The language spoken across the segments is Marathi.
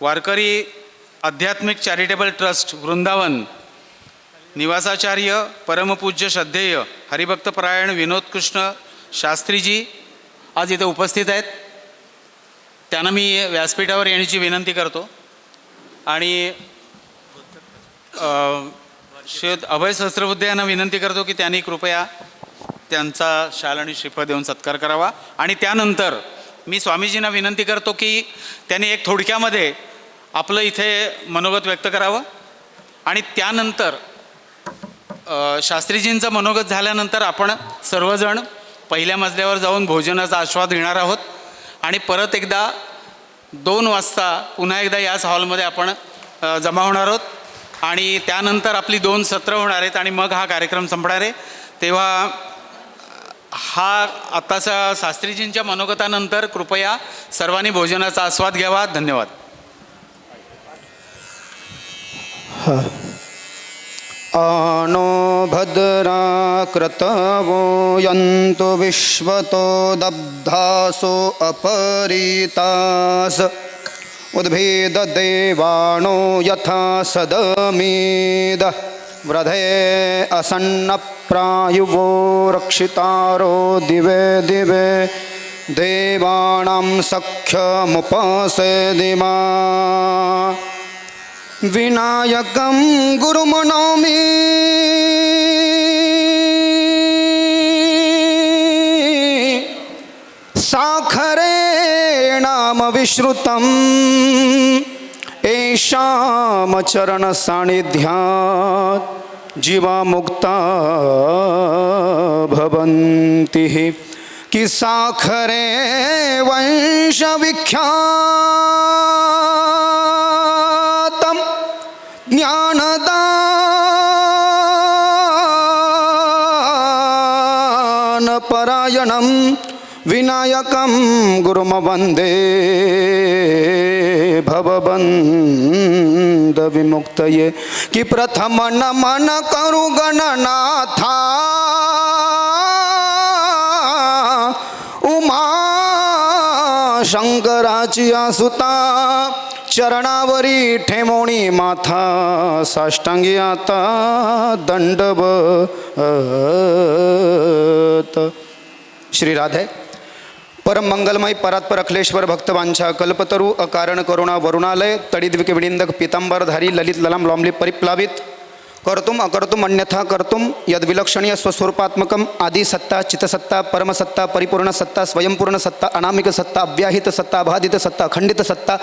वारकरी आध्यात्मिक चॅरिटेबल ट्रस्ट वृंदावन निवासाचार्य परमपूज्य श्रद्धेय हरिभक्तपरायण विनोद कृष्ण शास्त्रीजी आज इथे उपस्थित आहेत. त्यांना मी व्यासपीठावर येण्याची विनंती करतो. आणि अ, श्री अभय सहस्त्रबुद्धे यांना विनंती करतो की त्यांनी कृपया त्यांचा शाल आणि श्रीफळ देऊन सत्कार करावा. आणि त्यानंतर मी स्वामीजींना विनंती करतो की त्यांनी एक थोडक्यामध्ये आपलं इथे मनोगत व्यक्त करावं. आणि त्यानंतर शास्त्रीजींचं मनोगत झाल्यानंतर आपण सर्वजण पहिल्या मजल्यावर जाऊन भोजनाचा आस्वाद घेणार आहोत. आणि परत एकदा दोन वाजता पुन्हा एकदा याच हॉलमध्ये आपण जमा होणार आहोत. आणि त्यानंतर आपली दोन सत्र होणार आहेत आणि मग हा कार्यक्रम संपणार आहे. तेव्हा हा आत्ताच्या शास्त्रीजींच्या मनोगतानंतर कृपया सर्वांनी भोजनाचा आस्वाद घ्यावा. धन्यवाद. आनो भद्रा क्रतवो यन्तु विश्वतो दब्धासो अपरीतास। उद्भिददेवाणो यथा सदमीद। व्रधे असन्नप्रायुवो रक्षितारो दिवे दिवे देवाणां सख्यमुपसेदिमा विनायकं गुरुमनोमि साखरे नाम विश्रुतम्। जीवामुक्ता भवन्ति। कि साखरे वंशविख्यातम् ज्ञानदानपरायणं विनायकं गुरुम भवबंद विमुक्त ये कि प्रथम नमन करू गणनाथा। उमा शंकराची आसुता। चरणावरी ठेमोणी माथा। साष्टांगी आता दंडव श्री राधे। परम मंगलमय परात्पर अखिलेश्वर भक्तवांछा कल्पतरू अकारण करुणा वरुणालय तडिद्विक विडिंदक पितांबरधारी ललित ललाम लॉमली परिप्लावित कर्तुम अकर्तुम अन्यथा कर्तुम यद्विलक्षणीय स्वस्वरूपात्मकम आदि सत्ता चितसत्ता परमसत्ता परिपूर्ण सत्ता स्वयंपूर्ण सत्ता अनामिक सत्ता अव्याहित सत्ता अबाधित सत्ता अखंडित सत्ता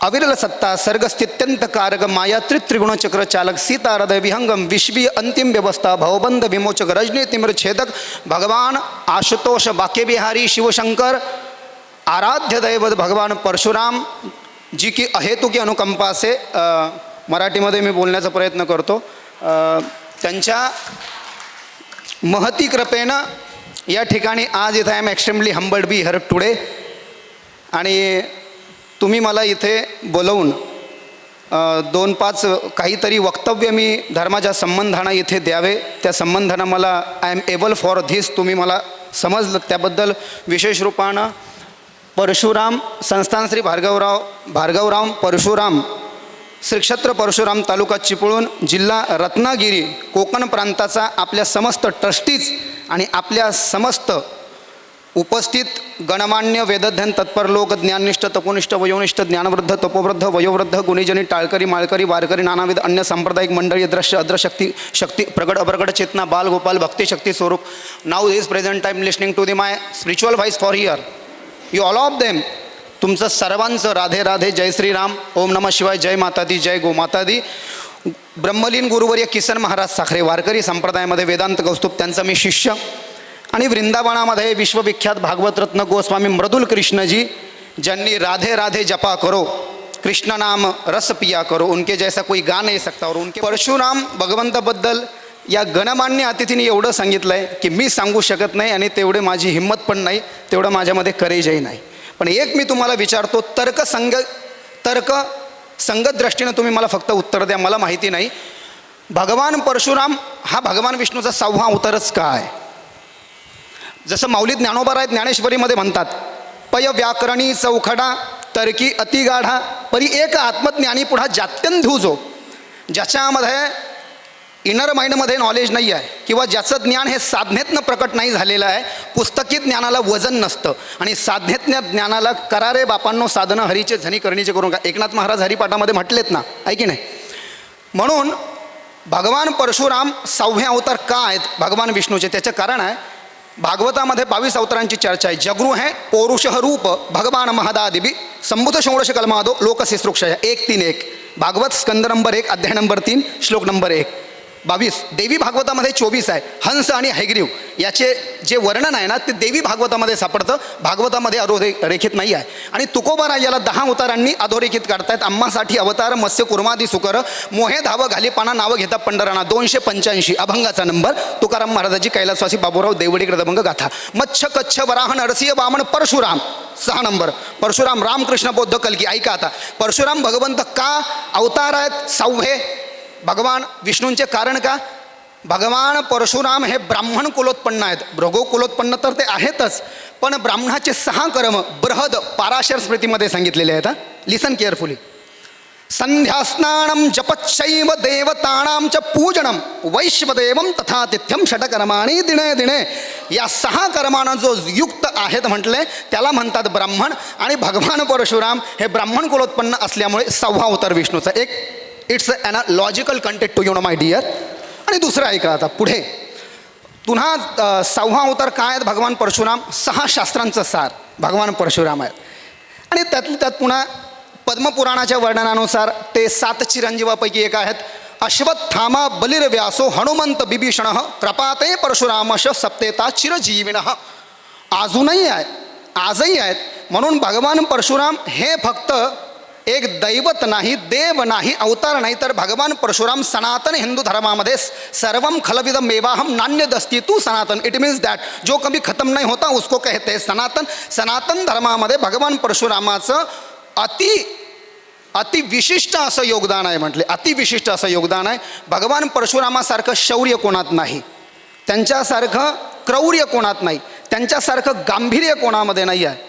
अविरल सत्ता सर्गस्थित्यंत कारक माया त्रित्रिगुण चक्र चालक सीतारदय विहंगम विश्वी अंतिम व्यवस्था भवबंध विमोचक रजनी तिम्र छेदक भगवान आशुतोष बाक्यबिहारी शिवशंकर आराध्य दैवत भगवान परशुराम जी की अहेतु की अनुकंपा असे मराठीमध्ये मी बोलण्याचा प्रयत्न करतो. त्यांच्या महती कृपेनं या ठिकाणी आज इथं I am extremely humbled be here today आणि तुम्ही मला इथे बोलवून दोन पाच काहीतरी वक्तव्य मी धर्माच्या संबंधानं इथे द्यावे. त्या संबंधानं मला I am able for this तुम्ही मला समजलं. त्याबद्दल विशेष रूपानं परशुराम संस्थान श्री भार्गवराव भार्गवराम परशुराम श्रीक्षेत्र परशुराम तालुका चिपळूण जिल्हा रत्नागिरी कोकण प्रांताचा आपल्या समस्त ट्रस्टीज आणि आपल्या समस्त उपस्थित गणमान्य वेदध्यन तत्पर लोक ज्ञाननिष्ठ तपोनिष्ठ वयोनिष्ठ ज्ञानवृद्ध तपोवृद्ध वयोवृद्ध गुणीजनी टाळकरी माळकरी वारकरी नानाविध अन्य सांप्रदायिक मंडळी दृश्य अद्रशक्ती शक्ती प्रगट अप्रगड चेतना बाल गोपाल भक्तिशक्ती स्वरूप. Now is present time listening to the my spiritual voice for here you all of them तुमचं सर्वांचं राधे राधे जय श्रीराम ओम नमः शिवाय जय माता दी जय गोमाता दी ब्रह्मलीन गुरुवर्य किसन महाराज साखरे वारकरी संप्रदायामध्ये वेदांत कौस्तुभ त्यांचा मी शिष्य. आणि वृंदावनामध्ये विश्वविख्यात भागवत रत्न गोस्वामी मृदुल कृष्णजी ज्यांनी राधे राधे जपा करो कृष्ण नाम रस पिया करो उनके जैसा कोई गा नाही सकता और उनके परशुराम भगवंताबद्दल या गणमान्य अतिथीने एवढं सांगितलं आहे की मी सांगू शकत नाही आणि तेवढे माझी हिंमत पण नाही तेवढं माझ्यामध्ये करेजही नाही. पण एक मी तुम्हाला विचारतो तर्कसंग तर्क संगत दृष्टीनं तुम्ही मला फक्त उत्तर द्या मला माहिती नाही. भगवान परशुराम हा भगवान विष्णूचा सहावा अवतारच का आहे जसं माऊली ज्ञानोबा आहेत ज्ञानेश्वरीमध्ये म्हणतात पय व्याकरणी चौखडा तरकी अतिगाढा परी एक आत्मज्ञानी पुढा जात्यंधू जो ज्याच्यामध्ये इनर माइंडमध्ये नॉलेज नाही आहे किंवा ज्याचं ज्ञान हे साधनेतनं प्रकट नाही झालेलं आहे पुस्तकी ज्ञानाला वजन नसतं. आणि साधनेतल्या ज्ञानाला करारे बापांनो साधनं हरीचे झनी करणीचे करून का? एकनाथ महाराज हरिपाठामध्ये म्हटलेत ना ऐकी नाही? म्हणून भगवान परशुराम सहावे अवतार का आहेत? भगवान विष्णूचे. त्याचं कारण आहे भागवतामध्ये बावीस अवतारांची चर्चा आहे. जगृ है पौरुष रूप भगवान महादादिबी संबुध षोडश कलमादो लोकशिश्रुक्षय एक तीन एक. भागवत स्कंद नंबर एक अध्याय नंबर तीन श्लोक नंबर एक. बावीस. देवी भागवतामध्ये चोवीस आहे. हंस आणि हैग्रीव याचे जे वर्णन आहे ना ते देवी भागवतामध्ये सापडतं. भागवतामध्ये अधोरे रेखित नाही आहे. आणि तुकोबा याला दहा अवतारांनी अधोरेखित काढतायत अम्मासाठी अवतार मत्स्य कुर्मादी सुकर मोहे धाव घाली पाना नावं घेता पंढराणा दोनशे पंच्याऐंशी. अभंगाचा नंबर. तुकाराम महाराजाची कैलासवासी बाबूराव देवडीकडे कृतभंग गाथा. मच्छ कच्छ वराह नरसिंह वामन परशुराम. सहा नंबर. परशुराम रामकृष्ण बौद्ध कलकी. ऐका आता. परशुराम भगवंत का अवतार आहेत? सहावे भगवान विष्णूंचे कारण का? भगवान परशुराम हे ब्राह्मण कुलोत्पन्न आहेत. भृगो कुलोत्पन्न तर ते आहेतच पण ब्राह्मणाचे सहा कर्म बृहद पाराशर स्मृतीमध्ये सांगितलेले आहेत लिसन केअरफुली संध्यास्नानं जपच्छैव देवतानां च पूजनं वैश्वदेवं तथा तिथ्यम षटकर्माणी दिणे दिणे या सहा कर्मानं जो युक्त आहेत म्हटले त्याला म्हणतात ब्राह्मण. आणि भगवान परशुराम हे ब्राह्मण कुलोत्पन्न असल्यामुळे सव्वा अवतार विष्णूचा एक it's a logical content to you know my dear आणि दुसरं ऐका आता पुढे. पुन्हा अ, सहावा अवतार काय आहेत? भगवान परशुराम. सहा शास्त्रांचं सार. भगवान परशुराम आहेत. आणि त्यातल्या त्यात पुन्हा पद्मपुराणाच्या वर्णनानुसार ते सात चिरंजीवापैकी एक आहेत. अश्वत्थामा बलिरव्यासो हनुमंत बिभीषण कृपाते परशुरामश सप्तेता चिरजीविण अजूनही आहे आजही आहेत. म्हणून भगवान परशुराम हे फक्त एक दैवत नाही देव नाही अवतार नाही तर भगवान परशुराम सनातन हिंदू धर्मामध्ये सर्व खलविद मेवाहम नान्य दस्ती तू सनातन. इट मीन्स दॅट जो कमी खतम नाही होता उसको कहते सनातन. सनातन धर्मामध्ये भगवान परशुरामाचं अति अतिविशिष्ट असं योगदान आहे म्हटले. अतिविशिष्ट असं योगदान आहे. भगवान परशुरामासारखं शौर्य कोणात नाही. त्यांच्यासारखं क्रौर्य कोणात नाही. त्यांच्यासारखं गांभीर्य कोणामध्ये नाही आहे.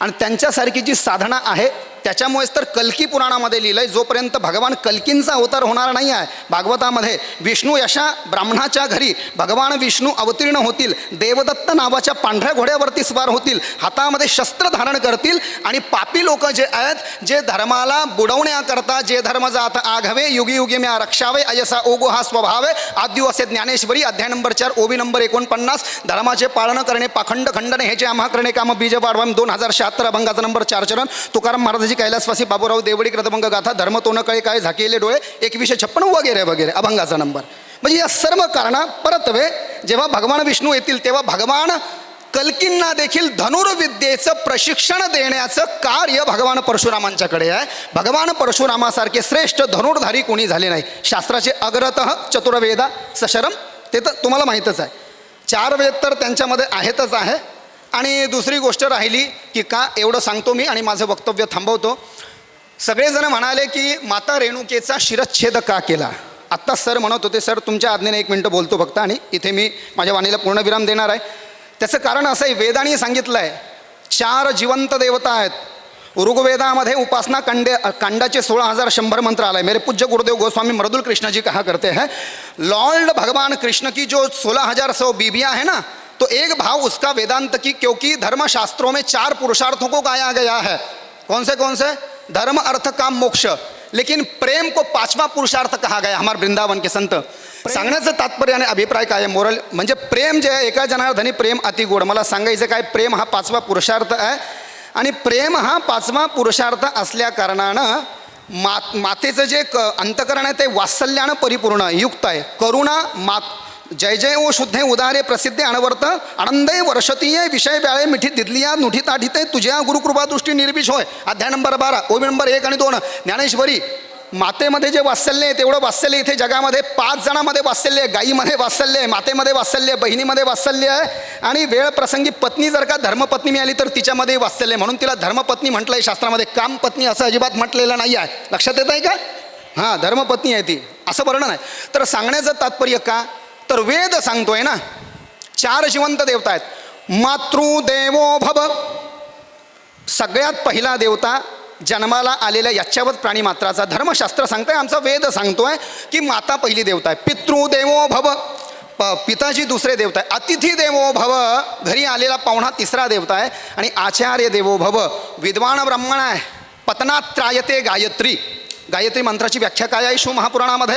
आणि त्यांच्यासारखी जी साधना आहे त्याच्यामुळेच तर कल्की पुराणामध्ये लिहिलं आहे जोपर्यंत भगवान कल्कींचा अवतार होणार नाही आहे भागवतामध्ये विष्णू यशा ब्राह्मणाच्या घरी भगवान विष्णू अवतीर्ण होतील देवदत्त नावाच्या पांढऱ्या घोड्यावरती स्वार होतील हातामध्ये शस्त्र धारण करतील आणि पापी लोक जे आहेत जे धर्माला बुडवण्याकरता जे धर्म जात आघवे युगी युगी म्या रक्षावे अयसा ओगो हा स्वभाव आहे आद्यू असे ज्ञानेश्वरी अध्याय नंबर चार ओबी नंबर एकोणपन्नास धर्माचे पालन करणे पाखंड खंडने जे आम्हा करणे काम बीज वाढवम दोन हजार शहात्तर अभंगाचा नंबर चार चरण तुकाराम माझी कैलासवासी बाबूराव देवडी कृतभंग गाथा धर्म तोन कळे काय झाकेले डोळे एकवीसशे छप्पन वगैरे वगैरे अभंगाचा नंबर. म्हणजे या सर्व कारणा परतवे जेव्हा भगवान विष्णू येतील तेव्हा भगवान कल्कींना देखील धनुर्विद्येचं प्रशिक्षण देण्याचं कार्य भगवान परशुरामांच्याकडे आहे. भगवान परशुरामासारखे श्रेष्ठ धनुर्धारी कोणी झाले नाही. शास्त्राचे अग्रत चतुर्वेदा सशरम ते तर तुम्हाला माहीतच आहे. चार वेद तर त्यांच्यामध्ये आहेतच आहे. आणि दुसरी गोष्ट राहिली की का एवढं सांगतो मी आणि माझं वक्तव्य थांबवतो. सगळेजण म्हणाले की माता रेणुकेचा शिरच्छेद का केला? आत्ता सर म्हणत होते सर तुमच्या आज्ञेने एक मिनटं बोलतो फक्त आणि इथे मी माझ्या वाणीला पूर्णविराम देणार आहे. त्याचं कारण असं आहे वेदाने सांगितलं आहे चार जिवंत देवता आहेत. ऋग्वेदामध्ये उपासना कंडे कांडाचे सोळा हजार शंभर मंत्र आला आहे मेरे पूज्य गुरुदेव गोस्वामी मृदुल कृष्ण जी कहा करते हैं लॉर्ड भगवान कृष्ण की जो सोलह हजार सौ बीबियाँ हैं ना तो एक भाव उसका वेदांत की क्योंकि धर्मशास्त्रों में चार पुरुषार्थों को गाया गया है। कौन से कौन से? धर्म अर्थ काम मोक्ष। लेकिन प्रेम को पाचवा पुरुषार्थ कहा गया हमारे वृंदावन के संत। सांगण्याचं तात्पर्य आणि अभिप्राय काय आहे? मोरल म्हणजे प्रेम जे आहे एका जनार्दनी प्रेम अतिगोड मला सांगायचं काय? प्रेम हा पाचवा पुरुषार्थ आहे. आणि प्रेम हा पाचवा पुरुषार्थ असल्या कारणानं मात मातेचं जे क अंतकरण आहे ते वात्सल्यानं परिपूर्ण युक्त आहे. करुणा मात जय जय ओ शुद्धे उदारे प्रसिद्धे अनवर्त आनंदे वर्षतीय विषय व्याळे मिठी दिदलिया नुठी ताठीते तुझ्या गुरुकृपा दृष्टी निर्विष होय. अध्याय नंबर बारा ओवी नंबर एक आणि दोन. ज्ञानेश्वरी मातेमध्ये जे वात्सल्य आहे तेवढं वात्सल्य इथे जगामध्ये पाच जणांमध्ये वात्सल्य आहे गाईमध्ये वात्सल्य आहे मातेमध्ये वात्सल्य आहे बहिणीमध्ये वात्सल्य आहे. आणि वेळ प्रसंगी पत्नी जर का धर्मपत्नी मिळाली तर तिच्यामध्ये वात्सल्य आहे. म्हणून तिला धर्मपत्नी म्हटलं आहे शास्त्रामध्ये. कामपत्नी असं अजिबात म्हटलेलं नाही आहे. लक्षात येत आहे का? हां धर्मपत्नी आहे ती. असं वर्णन आहे. तर सांगण्याचं तात्पर्य का? तर वेद सांगतोय ना. चार जिवंत देवता आहेत. मातृदेवो भव. सगळ्यात पहिला देवता जन्माला आलेल्या याच्यावत प्राणी मात्राचा धर्मशास्त्र सांगतंय. आमचा वेद सांगतोय की माता पहिली देवता आहे. पितृदेवो भव. प पिताजी दुसरे देवता आहे अतिथी देवो भव. घरी आलेला पाहुणा तिसरा देवता आहे. आणि आचार्य देवो भव. विद्वान ब्राह्मण आहे. पतनात्रायते गायत्री. गायत्री मंत्राची व्याख्या काय आहे? शिव महापुराणामध्ये?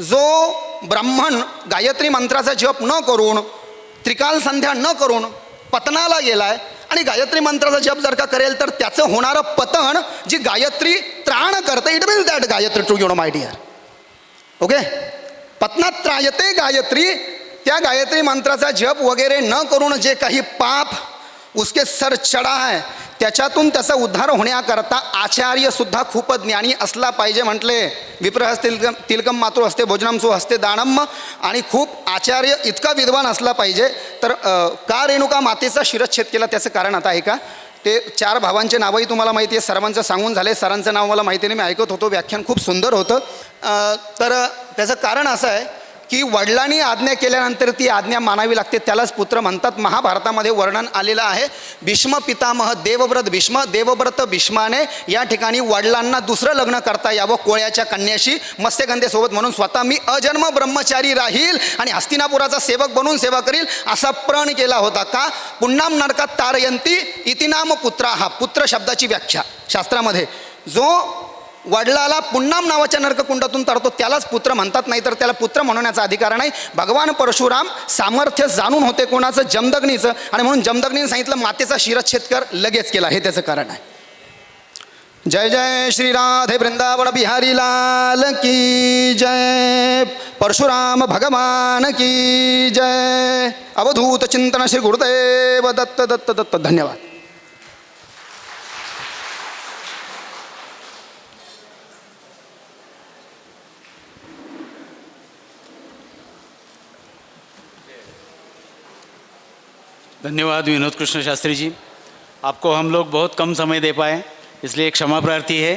जो ब्राह्मण गायत्री मंत्राचा जप न करून त्रिकाल संध्या न करून पतनाला गेलाय आणि गायत्री मंत्राचा जप जर का करेल तर त्याचं होणारं पतन जी गायत्री त्राण करते it means that Gayatri to you know my dear okay पतनात त्रायते गायत्री त्या गायत्री मंत्राचा जप वगैरे न करून जे काही पाप उसके सर चढा आहे त्याच्यातून त्याचा उद्धार होण्याकरता आचार्यसुद्धा खूप ज्ञानी असला पाहिजे म्हटले. विप्रहस तिलकम तिलकम मातृ हस्ते भोजनमसु हस्ते दानम आणि खूप आचार्य इतका विद्वान असला पाहिजे. तर का रेणुका मातेचा शिरच्छेद केला त्याचं कारण आता आहे का? ते चार भावांचे नावही तुम्हाला माहिती आहे. सर्वांचं सांगून झाले. सरांचं नाव मला माहिती नाही. मी ऐकत होतो. व्याख्यान खूप सुंदर होतं. तर त्याचं कारण असं आहे की वडिलांनी आज्ञा केल्यानंतर ती आज्ञा मानावी लागते त्यालाच पुत्र म्हणतात. महाभारतामध्ये वर्णन आलेलं आहे भीष्म पितामह देवव्रत भीष्म देवव्रत भीष्माने या ठिकाणी वडिलांना दुसरं लग्न करता यावं कोळ्याच्या कन्याशी मत्स्यगंधेसोबत म्हणून स्वतः मी अजन्म ब्रह्मचारी राहील आणि हस्तिनापुराचा सेवक बनून सेवा करील असा प्रण केला होता का? पुन्नाम नरकात तारयंती इतिनाम पुत्रा हा पुत्र शब्दाची व्याख्या. शास्त्रामध्ये जो वडिलाला पुन्नाम नावाच्या नरककुंडातून तडतो त्यालाच पुत्र म्हणतात. नाही तर त्याला पुत्र म्हणण्याचा अधिकार नाही. भगवान परशुराम सामर्थ्य जाणून होते कोणाचं? जमदग्नीचं. आणि म्हणून जमदग्नीने सांगितलं मातेचा शिरच्छेद कर लगेच केला. हे त्याचं कारण आहे. जय जय श्री राधे वृंदावन बिहारी लाल की जय. परशुराम भगवान की जय. अवधूत चिंतन श्री गुरुदेव दत्त दत्त दत्त. धन्यवाद. धन्यवाद विनोद कृष्ण शास्त्री जी। आपको हम लोग बहुत कम समय दे पाए इसलिए क्षमा प्रार्थी है।